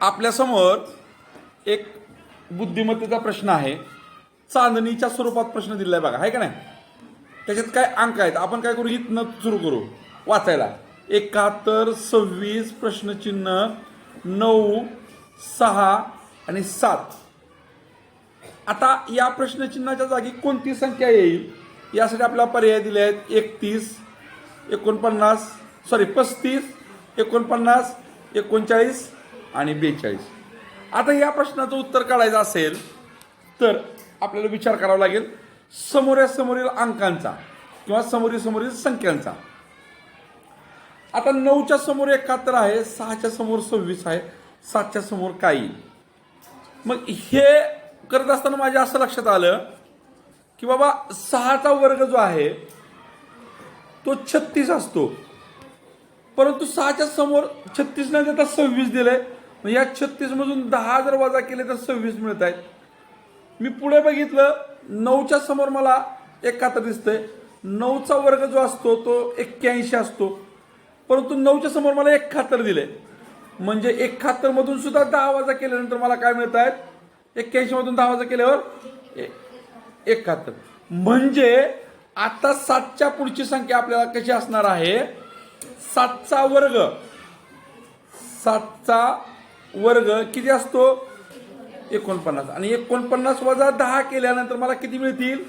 आपल्यासमोर एक बुद्धिमत्तेचा प्रश्न आहे. चांदणीच्या स्वरूपात प्रश्न दिलेला आहे बघा आहे का नाही? त्याच्यात काय अंक आहेत? आपण काय करू? इथनं सुरू करू. वाचायला. एकाहत्तर सव्वीस प्रश्नचिन्ह नऊ सहा आणि सात. आता या प्रश्नचिन्हाच्या जागी कोणती संख्या येईल? यासाठी आपल्याला पर्याय दिले आहेत. एकतीस एकोणपन्नास सॉरी पस्तीस एकोणपन्नास एकोणचाळीस आणि बेचाळीस. आता या प्रश्नाचं उत्तर काढायचं असेल तर आपल्याला विचार करावा लागेल समोरासमोरील अंकांचा किंवा समोरील समोरील संख्यांचा. आता नऊच्या समोर एकाहत्तर आहे सहाच्या समोर सव्वीस आहे सातच्या समोर काय येईल मग हे करत असताना माझ्या असं लक्षात आलं की बाबा सहाचा वर्ग जो आहे तो छत्तीस असतो. परंतु सहाच्या समोर छत्तीस न देता सव्वीस दिलंय मग या छत्तीसमधून दहा जर वजा केले तर सव्वीस मिळत आहेत. मी पुढे बघितलं नऊच्या समोर मला एकाहत्तर दिसतंय. नऊचा वर्ग जो असतो तो एक्क्याऐंशी असतो. परंतु नऊच्या समोर मला एकाहत्तर दिले म्हणजे एकाहत्तर मधून सुद्धा दहा वजा केल्यानंतर मला काय मिळत आहेत? एक्क्याऐंशी मधून दहा वजा केल्यावर ए- एकाहत्तर. म्हणजे आता सातच्या पुढची संख्या आपल्याला कशी असणार आहे? सातचा वर्ग. सातचा वर्ग किती असतो? एकोणपन्नास. आणि एकोणपन्नास वजा दहा केल्यानंतर मला किती मिळतील?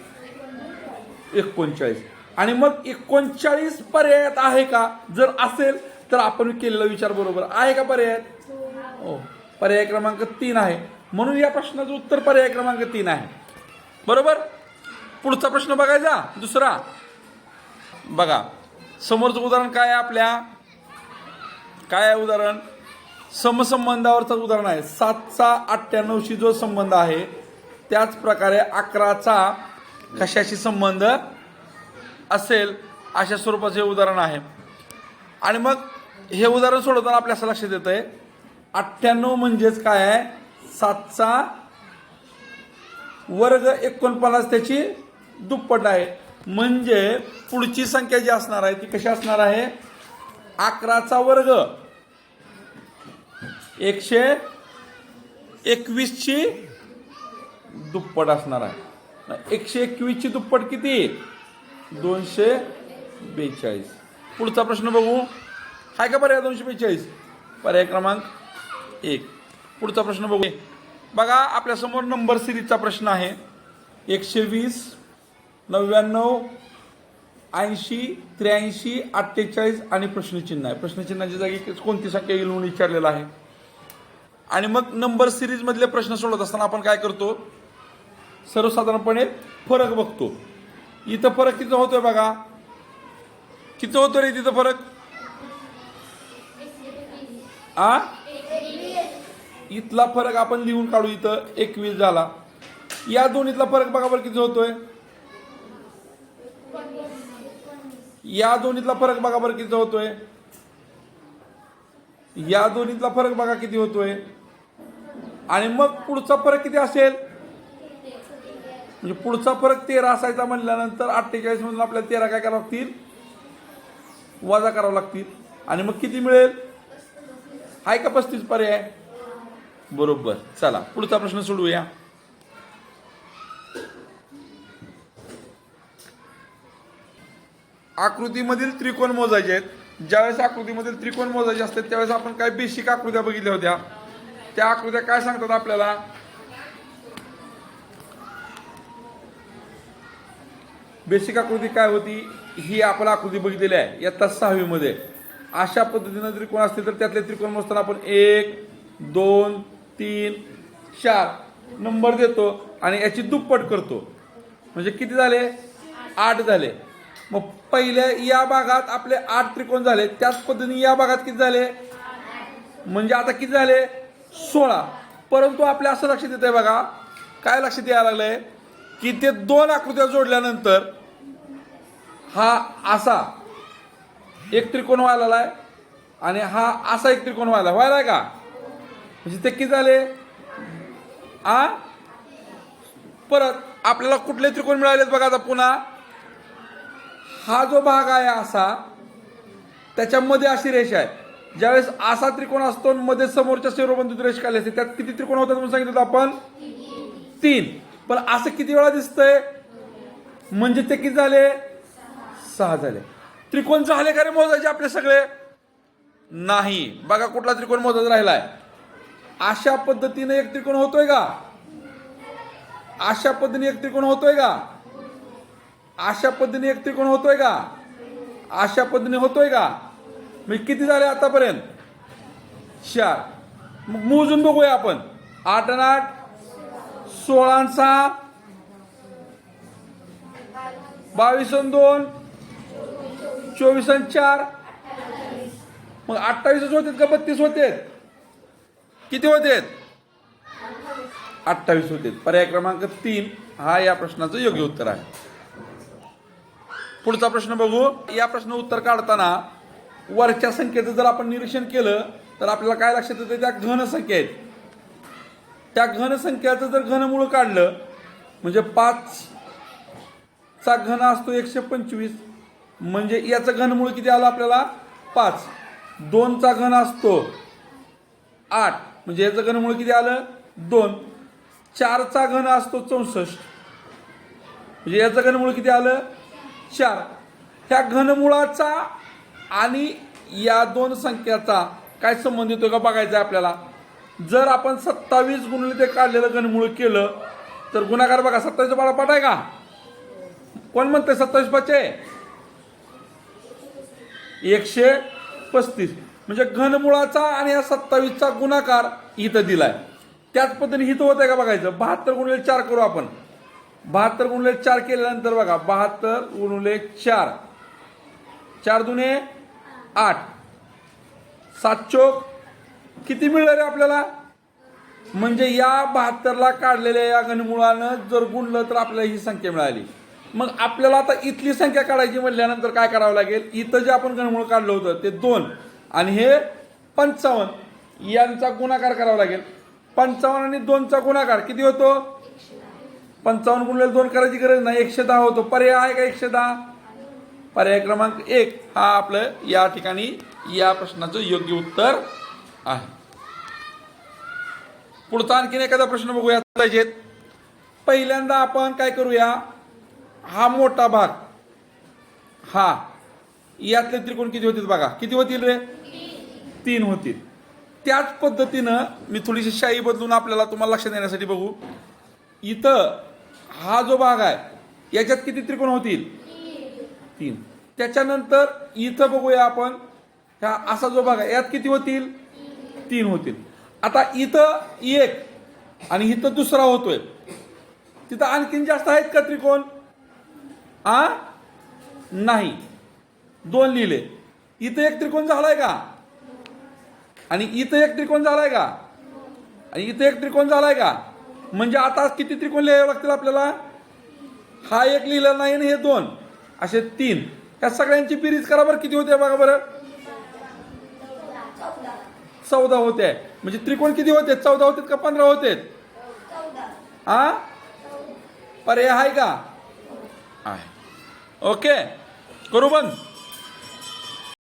एकोणचाळीस. आणि मग एकोणचाळीस पर्यायात आहे का? जर असेल तर आपण केलेला विचार बरोबर आहे का पर्यायात? हो. पर्याय क्रमांक तीन आहे. म्हणून या प्रश्नाचं उत्तर पर्याय क्रमांक तीन आहे. बरोबर? पुढचा प्रश्न बघायचा. दुसरा. बघा. समोरचं उदाहरण काय आहे आपल्या? काय आहे उदाहरण? समसंबंधावरचं उदाहरण आहे. सातचा अठ्ठ्याण्णवशी जो संबंध आहे त्याच प्रकारे अकराचा कशाशी संबंध असेल अशा स्वरूपाचे हे उदाहरण आहे. आणि मग हे उदाहरण सोडवताना आपल्या असं लक्षात येत आहे अठ्ठ्याण्णव म्हणजेच काय आहे? सातचा वर्ग एकोणपन्नास त्याची दुप्पट आहे. म्हणजे पुढची संख्या जी असणार आहे ती कशी असणार आहे? अकराचा वर्ग एकशे एकवीसची दुप्पट असणार आहे. एकशे एकवीसची दुप्पट किती? दोनशे बेचाळीस. पुढचा प्रश्न बघू. हाय का पर्याय दोनशे बेचाळीस? पर्याय क्रमांक एक. पुढचा प्रश्न बघू. बघा आपल्यासमोर नंबर सिरीजचा प्रश्न आहे. एकशे वीस नव्याण्णव ऐंशी त्र्याऐंशी अठ्ठेचाळीस आणि प्रश्नचिन्ह आहे. प्रश्नचिन्हाच्या जागी कोणती संख्या येईल म्हणून विचारलेलं आहे. आणि मग नंबर सिरीजमधले प्रश्न सोडवत असताना आपण काय करतो? सर्वसाधारणपणे फरक बघतो. इथं फरक किती होतोय बघा? किती होतो रे तिथं फरक? आ? इथला फरक आपण लिहून काढू इथं. एकवीस झाला. या दोन्हीतला फरक बघा बरं किती होतोय? या दोन्हीतला फरक बघा बरं किती होतोय? या दोन्हीतला फरक बघा किती होतोय? आणि मग पुढचा फरक किती असेल? म्हणजे पुढचा फरक तेरा असायचा म्हणल्यानंतर अठ्ठेचाळीस मधून आपल्याला तेरा काय करावं लागतील? वजा करावं लागतील. आणि मग किती मिळेल? आहे का पस्तीस पर्याय? बरोबर. चला पुढचा प्रश्न सोडवूया. आकृतीमधील त्रिकोण मोजायचे आहेत. ज्यावेळेस आकृतीमधील त्रिकोण मोजायचे असतात त्यावेळेस आपण काय बेसिक आकृत्या बघितल्या होत्या? त्या आकृत्या काय सांगतात आपल्याला? बेसिक आकृती काय होती? ही आपण आकृती बघितलेली आहे. इयत्ता सहावीमध्ये अशा पद्धतीनं त्रिकोण असतील तर त्यातले त्रिकोण मोजताना आपण एक दोन तीन चार नंबर देतो आणि याची दुप्पट करतो. म्हणजे किती झाले? आठ झाले. मग पहिल्या या भागात आपले आठ त्रिकोण झाले. त्याच पद्धतीने या भागात किती झाले? म्हणजे आता किती झाले? सोळा. परंतु आपल्या असं लक्षात येत आहे बघा काय लक्षात यायला लागलंय? की ते दोन आकृत्या जोडल्यानंतर हा असा एक त्रिकोण व्हायला आहे आणि हा असा एक त्रिकोण व्हायला व्हायला आहे का? म्हणजे ते किती झाले? आ? परत आपल्याला कुठले त्रिकोण मिळालेत बघा आता पुन्हा. हा जो भाग आहे असा त्याच्यामध्ये अशी रेषा आहे. ज्यावेळेस असा त्रिकोण असतो मध्ये समोरच्या शिरोबिंदू रेष असते त्यात किती त्रिकोण होतात म्हणून सांगितलं आपण? तीन. पण असं किती वेळा दिसतंय? म्हणजे ते किती झाले? सहा झाले. त्रिकोण झाले का रे मोजायचे आपले सगळे? नाही. बघा कुठला त्रिकोण मोजायचा राहिलाय. अशा पद्धतीने एक त्रिकोण होतोय का? अशा पद्धतीने एक त्रिकोण होतोय का? अशा पद्धतीने एक त्रिकोण होतोय का? अशा पद्धतीने होतोय का? म्हणजे किती झाले आतापर्यंत? चार. मग मोजून बघूया आपण. आठ आणि आठ सोळा सहा. बावीस दोन. चोवीस चार. मग अठ्ठावीसच होते का बत्तीस होते किती होते अठ्ठावीस होते पर्याय क्रमांक तीन हा या प्रश्नाचं योग्य उत्तर आहे. पुढचा प्रश्न बघू. या प्रश्न उत्तर काढताना वरच्या संख्येचं जर आपण निरीक्षण केलं तर आपल्याला काय लक्षात येतं? त्या घनसंख्या आहेत त्या घनसंख्याचं जर घनमूळ काढलं म्हणजे पाचचा घन असतो एकशे पंचवीस. म्हणजे याचं घनमूळ किती आलं आपल्याला? पाच. दोनचा घन असतो आठ. म्हणजे याचं घनमूळ किती आलं? दोन. चारचा घन असतो चौसष्ट. म्हणजे याचं घनमूळ किती आलं? चार. ह्या घनमुळाचा आणि या दोन संख्याचा काय संबंध येतो का बघायचं आहे आपल्याला? जर आपण सत्तावीस गुणले ते काढलेलं घनमूळ केलं तर गुणाकार बघा सत्तावीसचा बाळापाठ आहे का? कोण म्हणते सत्तावीस पाचे एकशे पस्तीस. म्हणजे घनमुळाचा आणि या सत्तावीसचा गुणाकार इथं दिलाय. त्याच पद्धतीने इथं होत आहे का बघायचं? बहात्तर गुणले चार करू आपण. बहात्तर गुणले चार केल्यानंतर बघा बहात्तर गुणले चार. चार दुने आठ. सात चोक. किती मिळलं रे आपल्याला? म्हणजे या बहात्तरला काढलेल्या या घनमुळानं जर गुणलं तर आपल्याला ही संख्या मिळाली. मग आपल्याला आता इथली संख्या काढायची म्हटल्यानंतर काय करावं लागेल? इथं जे आपण घनमूळ काढलं होतं ते दोन. आणि हे पंचावन्न. यांचा गुणाकार करावा लागेल. पंचावन्न आणि दोनचा गुणाकार किती होतो? पंचावन्न गुणलेला दोन करायची गरज नाही. एकशे दहा होतो. पर्याय आहे का एकशे दहा? पर्याय क्रमांक एक हा आपलं या ठिकाणी या प्रश्नाचं योग्य उत्तर आहे. पुढचा आणखीन एखादा प्रश्न बघूया पाहिजेत पहिल्यांदा आपण काय करूया? हा मोठा भाग. हा. यातले त्रिकोण किती होतील बघा? किती होतील रे? तीन होतील. त्याच पद्धतीनं मी थोडीशी शाई बदलून आपल्याला तुम्हाला लक्ष देण्यासाठी बघू. इथं हा जो भाग आहे याच्यात किती त्रिकोण होतील? तीन त्याच्यानंतर इथं बघूया आपण ह्या असा जो भाग आहे यात किती होतील? तीन होतील. आता इथं एक आणि इथं दुसरा होतोय. तिथं आणखीन जास्त आहेत का त्रिकोण? आ? नाही. दोन लिहिले. इथं एक त्रिकोण झालाय का? आणि इथं एक त्रिकोण झालाय का? आणि इथं एक त्रिकोण झालाय का? म्हणजे आता किती त्रिकोण लिहावे लागतील आपल्याला? हा एक लिहिला नाही आणि हे दोन. असे तीन. या सगळ्यांची बेरीज करा बरं. किती होते बघा बरं? चौदा होते म्हणजे त्रिकोण किती होते? चौदा होते का पंधरा होते हा पर्याय आहे का? आहे. ओके. करू बंद.